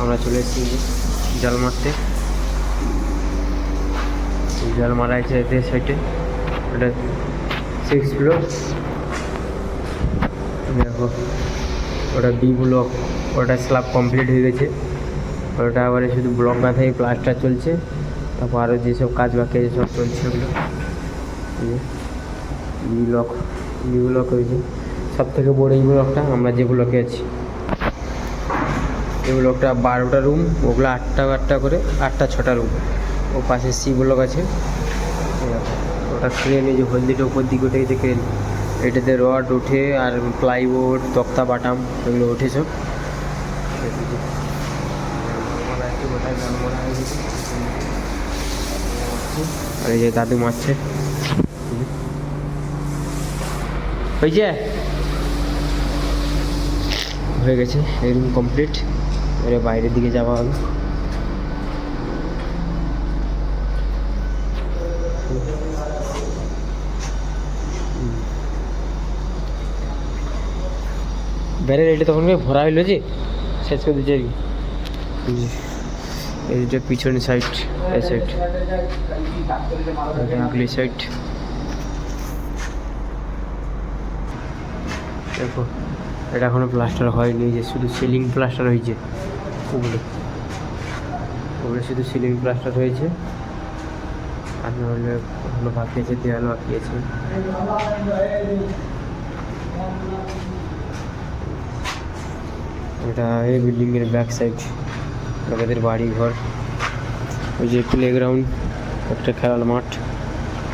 আমরা চলে এসেছি জাল মারতে। জাল মারা আছে এতে সাইডে ওটা সিক্স ফ্লোর দেখো, ওটা বি ব্লক ওটা স্ল্যাব কমপ্লিট হয়ে গেছে। ওটা আবার শুধু ব্লক না থেকে প্লাস্টার চলছে। তারপর আরও যেসব কাজ বাকি আছে, সব চলছে ওগুলো বি ব্লক বি ব্লক হয়েছে। সব থেকে বড় এই ব্লকটা আমরা যে ব্লকে আছি। এই ব্লকটা বারোটা রুম ওগুলো আটটা আটটা করে, আটটা ছটা রুম ও পাশে সি ব্লক আছে। ওটা ক্রেন এই যে হলদিটা উপর দিকে ওটাই গেছে ক্রেন এটাতে রড ওঠে আর প্লাইবোর্ড তক্তা, বাটাম এগুলো ওঠে সব। আর এই যে দাদু মারছে। হয়েছে? হয়ে গেছে, এই রুম কমপ্লিট এবারে বাইরের দিকে যাওয়া হবে। বাইরের এটা তখন ভরা হইল যে শেষ করে দিচ্ছে আর কি এই যে, পিছনের সাইড এই সাইড আগলি সাইড দেখো। এটা এখনও প্লাস্টার হয়নি, যে শুধু সিলিং প্লাস্টার হয়েছে। ওগুলো। ওগুলো শুধু সিলিং প্লাস্টার হয়েছে। আর নাহলে ওগুলো বাকি আছে দেওয়াল বাকি আছে। এটা এই বিল্ডিংয়ের ব্যাক সাইড লোকেদের বাড়ি ঘর ওই যে প্লে গ্রাউন্ড একটা খেলার মাঠ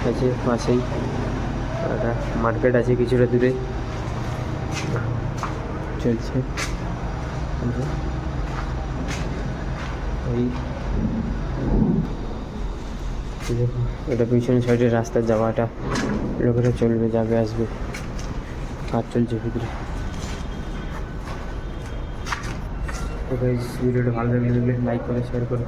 আছে পাশেই। একটা মার্কেট আছে কিছুটা দূরে। চলছে। এই এটা পিছনে সাইডে রাস্তার যাওয়াটা, লোকেরা চলবে, যাবে, আসবে। কাজ চলছে ভিতরে। ভিডিওটা ভালো লাগলে লাইক করে শেয়ার করে।